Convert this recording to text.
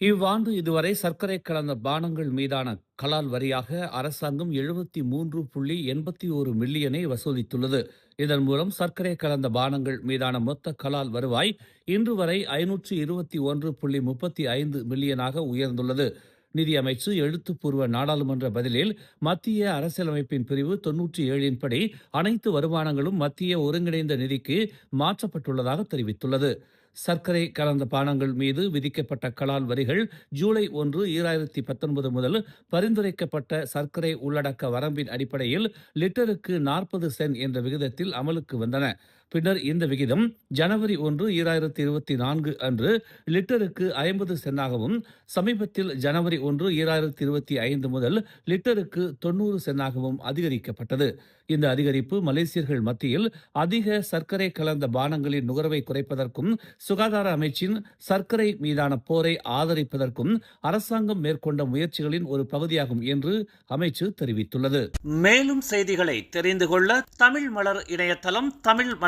இவ்வாண்டு இதுவரை சர்க்கரை கலந்த பானங்கள் மீதான கலால் வரியாக அரசாங்கம் எழுபத்தி மூன்று புள்ளி எண்பத்தி ஒரு மில்லியனை வசூலித்துள்ளது. இதன் மூலம் சர்க்கரை கலந்த பானங்கள் மீதான மொத்த கலால் வருவாய் இன்று வரை ஐநூற்று இருபத்தி ஒன்று புள்ளி முப்பத்தி ஐந்து மில்லியனாக உயர்ந்துள்ளது. நிதியமைச்சு எழுத்துப்பூர்வ நாடாளுமன்ற பதிலில் மத்திய அரசியலமைப்பின் பிரிவு தொன்னூற்றி ஏழின்படி அனைத்து வருமானங்களும் மத்திய ஒருங்கிணைந்த நிதிக்கு மாற்றப்பட்டுள்ளதாக தெரிவித்துள்ளது. சர்க்கரை கலந்த பானங்கள் மீது விதிக்கப்பட்ட கலால் வரிகள் ஜூலை ஒன்று ஈராயிரத்தி பத்தொன்பது முதல் பரிந்துரைக்கப்பட்ட சர்க்கரை உள்ளடக்க வரம்பின் அடிப்படையில் லிட்டருக்கு நாற்பது சென்ட் என்ற விகிதத்தில் அமலுக்கு வந்தன. பின்னர் இந்த விகிதம் ஜனவரி ஒன்று ஈராயிரத்தி இருபத்தி நான்கு அன்று லிட்டருக்கு ஐம்பது சென்னாகவும் சமீபத்தில் ஜனவரி ஒன்று ஈராயிரத்தி இருபத்தி ஐந்து முதல் லிட்டருக்கு தொண்ணூறு சென்னாகவும் அதிகரிக்கப்பட்டது. இந்த அதிகரிப்பு மலேசியர்கள் மத்தியில் அதிக சர்க்கரை கலந்த பானங்களின் நுகர்வை குறைப்பதற்கும் சுகாதார அமைச்சின் சர்க்கரை மீதான போரை ஆதரிப்பதற்கும் அரசாங்கம் மேற்கொண்ட முயற்சிகளின் ஒரு பகுதியாகும் என்று அமைச்சு தெரிவித்துள்ளது. மேலும் செய்திகளை தெரிந்து கொள்ள தமிழ் மலர் இணையதளம் தமிழ்